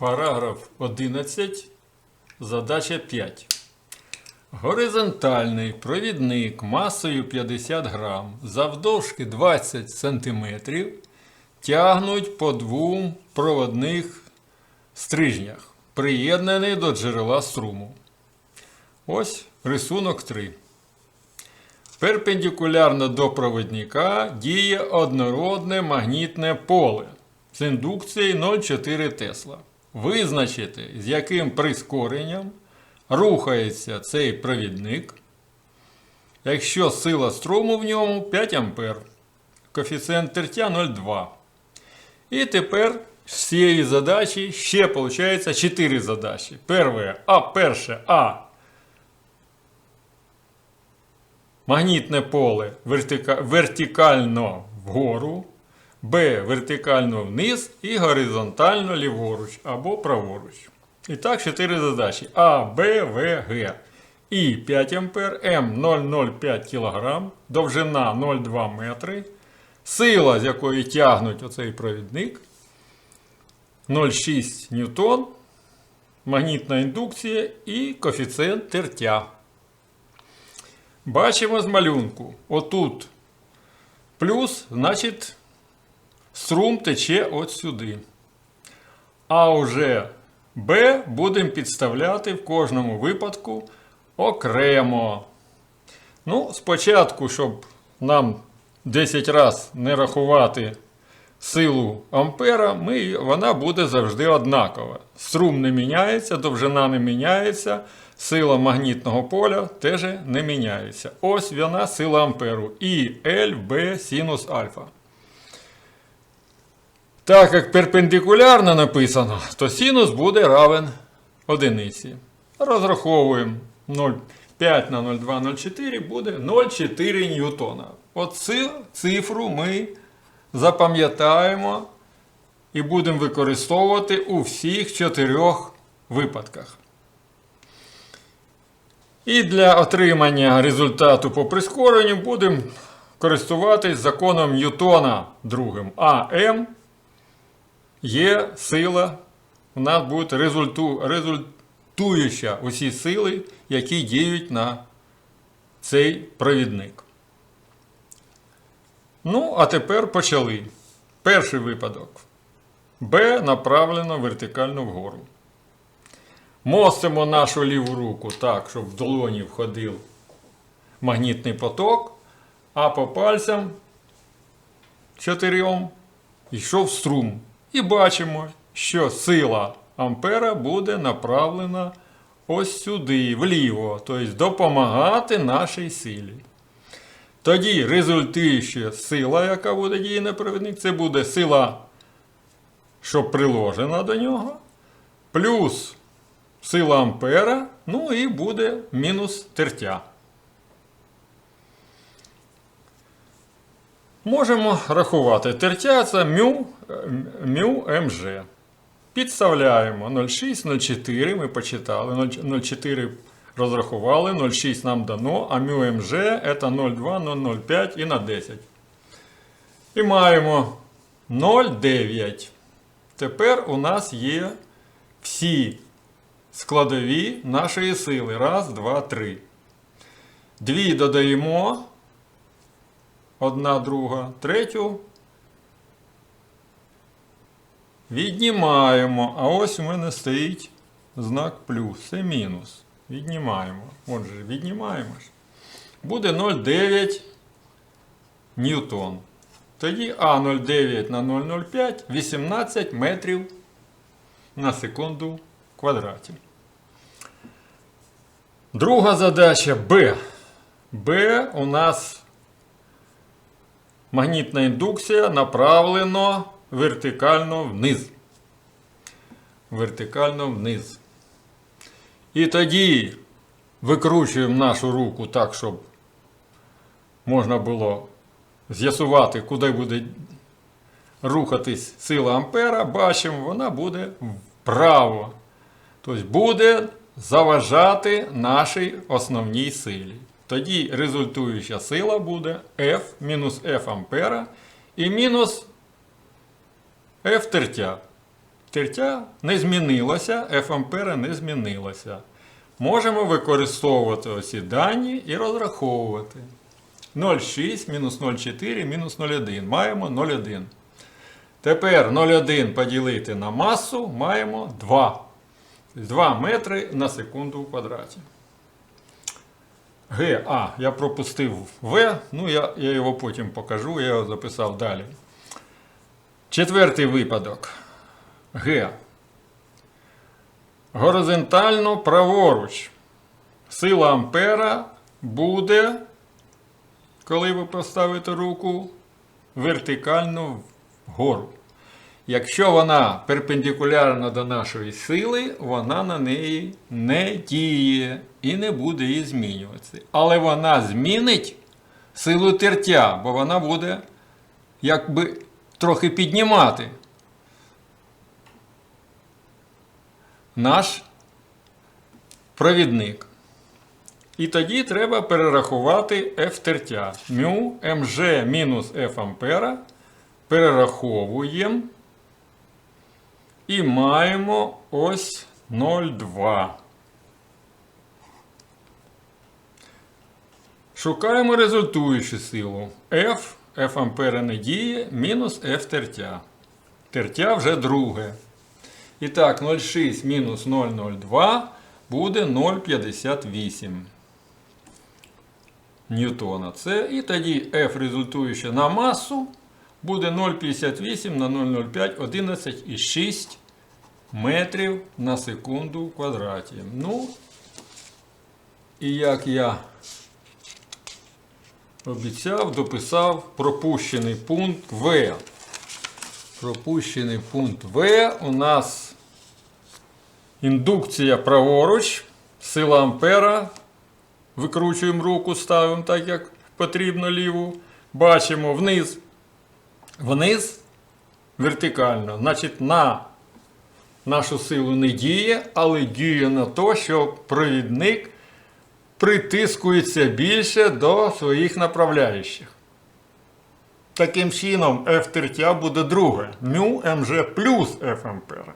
Параграф 11. Задача 5. Горизонтальний провідник масою 50 грам завдовжки 20 см тягнуть по двом проводних стрижнях, приєднаний до джерела струму. Ось рисунок 3. Перпендикулярно до провідника діє однородне магнітне поле з індукцією 0,4 Тесла. Визначити, з яким прискоренням рухається цей провідник, якщо сила струму в ньому 5 А, коефіцієнт тертя 0,2. І тепер з цієї задачі ще виходить 4 задачі. Перше, а перше А. Магнітне поле вертика- вертикально вгору, Б вертикально вниз і горизонтально ліворуч або праворуч. І так, 4 задачі. А, Б, В, Г. І 5 А, М 0,05 кг, довжина 0,2 метри, сила, з якої тягнуть оцей провідник 0,6 ньютон, магнітна індукція і коефіцієнт тертя. Бачимо з малюнку. Отут плюс, значить, струм тече от сюди. А вже Б будемо підставляти в кожному випадку окремо. Ну, спочатку, щоб нам 10 разів не рахувати силу ампера, ми, вона буде завжди однакова. Струм не міняється, довжина не міняється, сила магнітного поля теж не міняється. Ось вона сила амперу. І L, B, синус альфа. Так як перпендикулярно написано, то синус буде равен одиниці. Розраховуємо 0,5 на 0,2, 0,4 буде 0,4 ньютона. Оцю цифру ми запам'ятаємо і будемо використовувати у всіх чотирьох випадках. І для отримання результату по прискоренню будемо користуватись законом Ньютона другим. А М є сила, у нас буде результу, результуюча усі сили, які діють на цей провідник. Ну, а тепер почали. Перший випадок. Б направлено вертикально вгору. Мостимо нашу ліву руку так, щоб в долоні входив магнітний поток, а по пальцям чотирьом йшов струм. І бачимо, що сила ампера буде направлена ось сюди, вліво, тобто допомагати нашій силі. Тоді результуюча сила, яка буде діяти на провідник, це буде сила, що приложена до нього, плюс сила ампера, ну і буде мінус тертя. Можемо рахувати. Тертя це мю, мю МЖ. Підставляємо 0,6, 0,4, ми почитали. 0,4 розрахували, 0,6 нам дано, а мю МЖ це 0,2, 0,05 і на 10. І маємо 0,9. Тепер у нас є всі складові нашої сили. Раз, два, три. Дві додаємо. Одна друга, третю. Віднімаємо. А ось у мене стоїть знак плюс. Це мінус. Віднімаємо. Отже, віднімаємо. Буде 0,9 ньютон. Тоді А 0,9 на 0,05 18 метрів на секунду в квадраті. Друга задача Б. Б у нас магнітна індукція направлено вертикально вниз. Вертикально вниз. І тоді викручуємо нашу руку так, щоб можна було з'ясувати, куди буде рухатись сила ампера. Бачимо, вона буде вправо. Тобто буде заважати нашій основній силі. Тоді результуюча сила буде F мінус F ампера і мінус F тертя. тертя не змінилося, F ампера не змінилося. Можемо використовувати оці дані і розраховувати. 0,6 мінус 0,4 мінус 0,1. Маємо 0,1. Тепер 0,1 поділити на масу маємо 2. 2 метри на секунду в квадраті. Г. А, я пропустив В. Ну, я, я його потім покажу, я його записав далі. Четвертий випадок. Г. Горизонтально праворуч. Сила ампера буде, коли ви поставите руку, вертикально вгору. Якщо вона перпендикулярна до нашої сили, вона на неї не діє і не буде її змінюватися. Але вона змінить силу тертя, бо вона буде якби трохи піднімати наш провідник. І тоді треба перерахувати F тертя. Мю МЖ мінус F ампера перераховуємо. І маємо ось 0,2. Шукаємо результуючу силу. F, F ампера не діє, мінус F тертя. Тертя вже друге. І так, 0,6 мінус 0,02 буде 0,58 ньютона. Це і тоді F результуюча на масу буде 0,58 на 0,05 11,6 метрів на секунду в квадраті. Ну, і як я обіцяв, дописав пропущений пункт В. Пропущений пункт В у нас індукція праворуч, сила ампера. Викручуємо руку, ставимо так, як потрібно ліву. Бачимо вниз. Вниз вертикально. Значить, на нашу силу не діє, але діє на те, що провідник притискується більше до своїх направляючих. Таким чином, F тертя буде друге. Мю МЖ плюс ампера.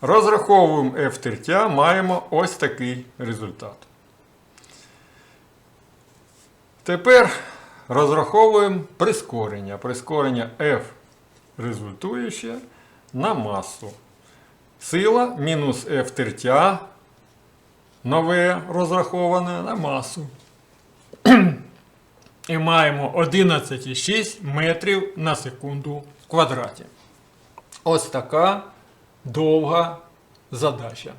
Розраховуємо F тертя, маємо ось такий результат. Тепер розраховуємо прискорення. Прискорення F результуюче на масу. Сила мінус F тертя нове розраховане на масу. І маємо 11,6 метрів на секунду в квадраті. Ось така довга задача.